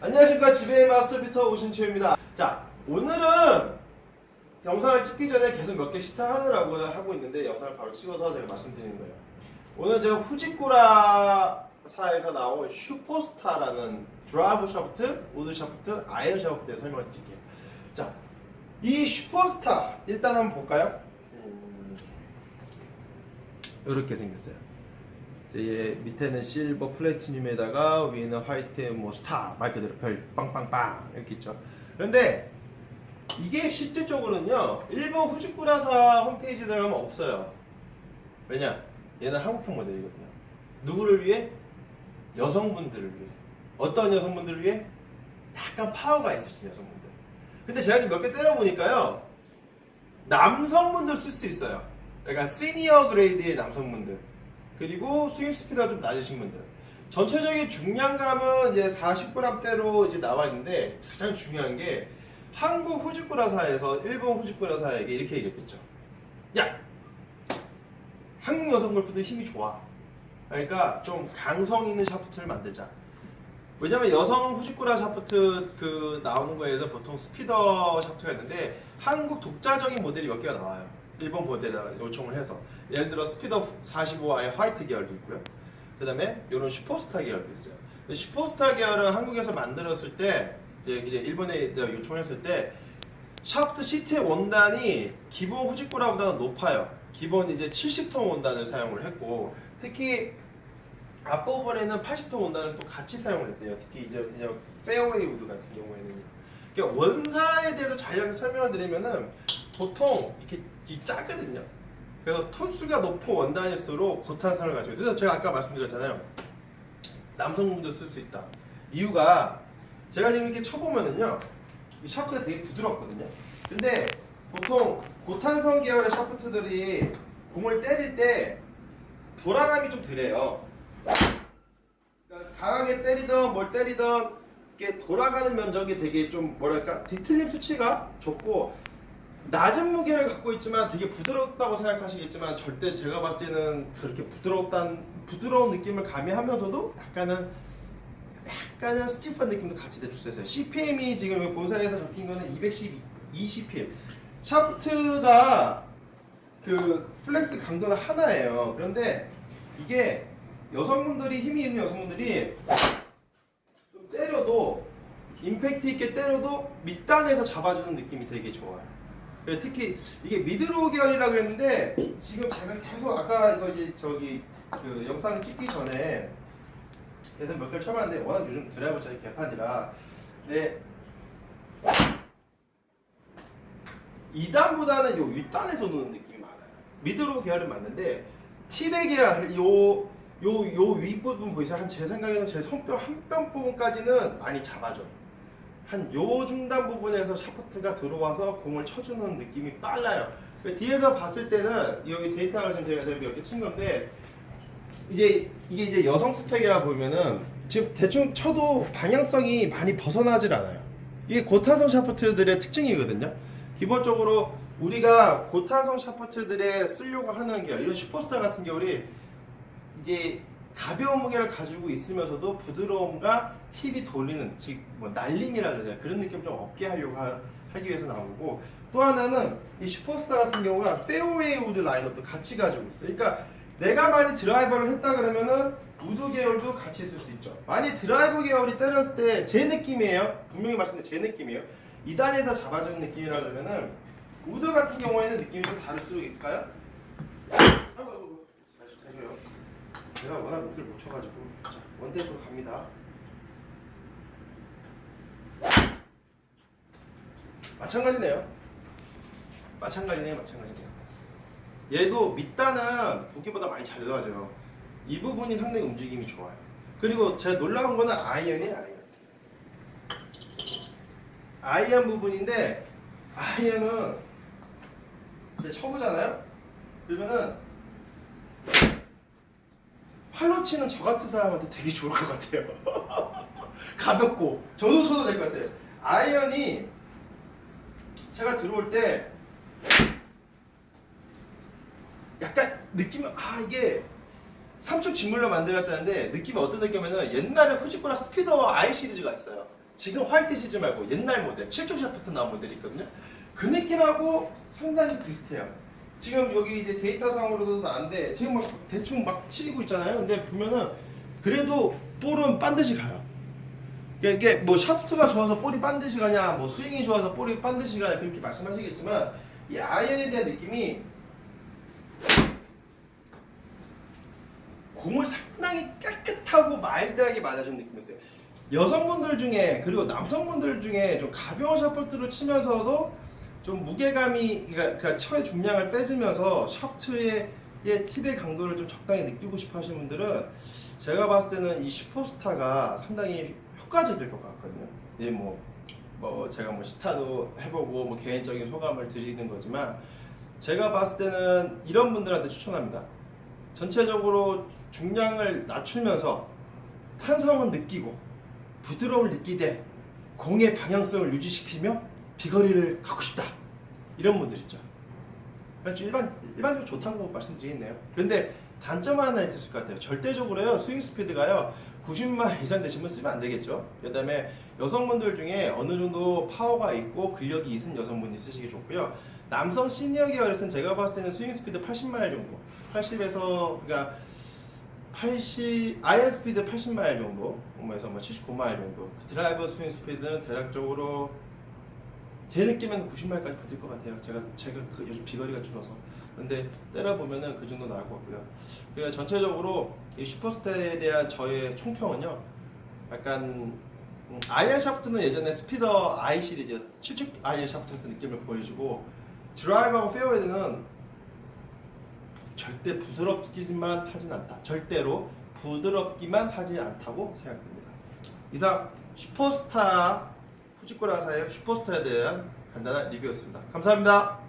안녕하십니까 지배의 마스터 비터 오신채입니다. 자 오늘은 영상을 찍기 전에 계속 몇 개 시타하느라고 하고 있는데 영상을 바로 찍어서 제가 말씀드리는 거예요. 오늘 제가 후지쿠라사에서 나온 슈퍼스타라는 드라이브 샤프트, 우드 샤프트, 아이언 샤프트에 설명을 드릴게요. 자, 이 슈퍼스타 일단 한번 볼까요? 음, 이렇게 생겼어요. 이제 밑에는 실버 플래티늄에다가 위에는 화이트 뭐 스타 말 그대로 별 빵빵빵 이렇게 있죠. 그런데 이게 실질적으로는요 일본 후지쿠라사 홈페이지 들어가면 없어요. 왜냐? 얘는 한국형 모델이거든요. 누구를 위해? 여성분들을 위해. 어떤 여성분들을 위해? 약간 파워가 있으신 여성분들. 근데 제가 지금 몇 개 때려보니까요 남성분들 쓸 수 있어요. 그러니까 시니어 그레이드의 남성분들. 그리고 스윙 스피드가 좀 낮으신 분들. 전체적인 중량감은 이제 40g대로 이제 나와 있는데 가장 중요한 게 한국 후지쿠라사에서 일본 후지쿠라사에게 이렇게 얘기했겠죠. 야, 한국 여성 골프들 힘이 좋아. 그러니까 좀 강성 있는 샤프트를 만들자. 왜냐면 여성 후지쿠라 샤프트 그 나오는 거에서 보통 스피더 샤프트가 있는데 한국 독자적인 모델이 몇 개가 나와요. 일본 모델에 요청을 해서 예를 들어 스피더 45i 화이트 계열도 있고요. 그 다음에 이런 슈퍼스타 계열도 있어요. 슈퍼스타 계열은 한국에서 만들었을 때 이제 일본에 요청했을 때 샤프트 시트의 원단이 기본 후지쿠라보다는 높아요. 기본 이제 70톤 원단을 사용을 했고 특히 앞부분에는 80톤 원단을 또 같이 사용을 했대요. 특히 이제, 이제 페어웨이 우드 같은 경우에는 그러니까 원사에 대해서 자세하게 설명을 드리면은 보통 이렇게 이 작거든요. 그래서 톤수가 높은 원단일수록 고탄성을 가지고 있어요. 그래서 제가 아까 말씀드렸잖아요. 남성분도 쓸 수 있다. 이유가 제가 지금 이렇게 쳐보면은요. 이 샤프트가 되게 부드럽거든요. 근데 보통 고탄성 계열의 샤프트들이 공을 때릴 때 돌아감이 좀 덜해요. 그러니까 강하게 때리던 뭘 때리던 이게 돌아가는 면적이 되게 좀 뭐랄까 뒤틀림 수치가 적고 낮은 무게를 갖고 있지만 되게 부드럽다고 생각하시겠지만 절대 제가 봤을 때는 그렇게 부드럽단 부드러운 느낌을 가미하면서도 약간은 약간은 스티프한 느낌도 같이 있어요. CPM이 지금 본사에서 적힌 거는 210, 20pm. 샤프트가 그 플렉스 강도는 하나예요. 그런데 이게 여성분들이 힘이 있는 여성분들이 좀 때려도 임팩트 있게 때려도 밑단에서 잡아주는 느낌이 되게 좋아요. 그래서 특히 이게 미드로 계열이라 그랬는데 지금 제가 계속 아까 이거 이제 저기 그 영상 찍기 전에 계속 몇 개를 쳐봤는데 워낙 요즘 드라이버 차이 개판이라 네 2단보다는 요 윗단에서 노는 느낌이 많아요. 미드로 계열은 맞는데 티백 계열 요요 요 윗부분 보이세요? 한 제 생각에는 제 손뼉 한 뼘 부분까지는 많이 잡아줘. 한 요 중단 부분에서 샤프트가 들어와서 공을 쳐주는 느낌이 빨라요. 그 뒤에서 봤을 때는 여기 데이터가 지금 제가 몇 개 친 건데 이제 이게 이제 여성 스펙이라 보면은 지금 대충 쳐도 방향성이 많이 벗어나질 않아요. 이게 고탄성 샤프트들의 특징이거든요. 기본적으로 우리가 고탄성 샤프트들에 쓰려고 하는 게 이런 슈퍼스타 같은 경우는 이제 가벼운 무게를 가지고 있으면서도 부드러움과 팁이 돌리는 즉 뭐 날림이라 그러잖아요. 그런 느낌 좀 없게 하려고 하, 기 위해서 나온 거고 또 하나는 이 슈퍼스타 같은 경우가 페어웨이 우드 라인업도 같이 가지고 있어요. 그러니까 내가 많이 드라이버를 했다 그러면은 우드 계열도 같이 쓸 수 있죠. 만약 드라이버 계열이 때렸을 때 제 느낌이에요. 분명히 말씀드린 제 느낌이에요. 2단에서 잡아주는 느낌이라 그러면은 우드 같은 경우에는 느낌이 좀 다를 수 있을까요? 아이고 아이고. 제가 워낙 우드를 못 쳐가지고 자, 원테이프로 갑니다. 마찬가지네요. 마찬가지네요, 마찬가지네요. 얘도 밑단은 보기보다 많이 잘 들어가죠. 이 부분이 상당히 움직임이 좋아요. 그리고 제가 놀라운 거는 아이언이에요, 아이언. 아이언 부분인데, 아이언은 이제 쳐보잖아요? 그러면은, 팔로 치는 저 같은 사람한테 되게 좋을 것 같아요. 가볍고, 저도 쳐도 될 것 같아요. 아이언이 제가 들어올 때, 약간 느낌이 아 이게 삼축 직물로 만들었다는데 느낌이 어떤 느낌이냐면 옛날에 후지코라 스피더 아이 시리즈가 있어요. 지금 화이트 시즈 말고 옛날 모델 7조 샤프트 나온 모델이 있거든요. 그 느낌하고 상당히 비슷해요. 지금 여기 이제 데이터상으로도 나는데 지금 막 대충 막 치고 있잖아요. 근데 보면은 그래도 볼은 반드시 가요. 이게- 이게 뭐 샤프트가 좋아서 볼이 반드시 가냐, 뭐 스윙이 좋아서 볼이 반드시 가냐 그렇게 말씀하시겠지만 이 아이언에 대한 느낌이 공을 상당히 깨끗하고 마일드하게 맞아주는 느낌이었어요. 여성분들 중에 그리고 남성분들 중에 좀 가벼운 샤프트를 치면서도 좀 무게감이 그러니까, 그러니까 처의 중량을 빼주면서 샤프트의 의 팁의 강도를 좀 적당히 느끼고 싶어 하시는 분들은 제가 봤을 때는 이 슈퍼스타가 상당히 효과적일 것 같거든요. 예, 뭐, 뭐 제가 뭐 스타도 해보고 뭐 개인적인 소감을 드리는 거지만 제가 봤을 때는 이런 분들한테 추천합니다. 전체적으로 중량을 낮추면서 탄성을 느끼고 부드러움을 느끼되 공의 방향성을 유지시키며 비거리를 갖고 싶다 이런 분들 있죠. 좀 일반 일반적으로 좋다고 말씀드리겠네요. 근데 단점 하나 있을 것 같아요. 절대적으로요 스윙 스피드가요 90마일 이상 되시면 쓰면 안 되겠죠. 그다음에 여성분들 중에 어느 정도 파워가 있고 근력이 있은 여성분이 쓰시기 좋고요. 남성 시니어 계열에서는 제가 봤을 때는 스윙 스피드 80마일 정도, 80에서 그러니까 80 아이언 스피드 80마일 정도, 에서 뭐 79마일 정도. 드라이버 스윙 스피드는 대략적으로 제 느낌에는 90마일까지 버틸 것 같아요. 제가 제가 그 요즘 비거리가 줄어서. 근데 때려 보면은 그 정도 나올 것 같고요. 그냥 전체적으로 이 슈퍼스타에 대한 저의 총평은요. 약간 음, 아이언 샤프트는 예전에 스피더 I 시리즈 7축 아이언 샤프트 느낌을 보여주고 드라이버하고 페어웨이는 절대 부드럽기만 하진 않다. 절대로 부드럽기만 하지 않다고 생각됩니다. 이상 슈퍼스타 후지코라사의 슈퍼스타에 대한 간단한 리뷰였습니다. 감사합니다.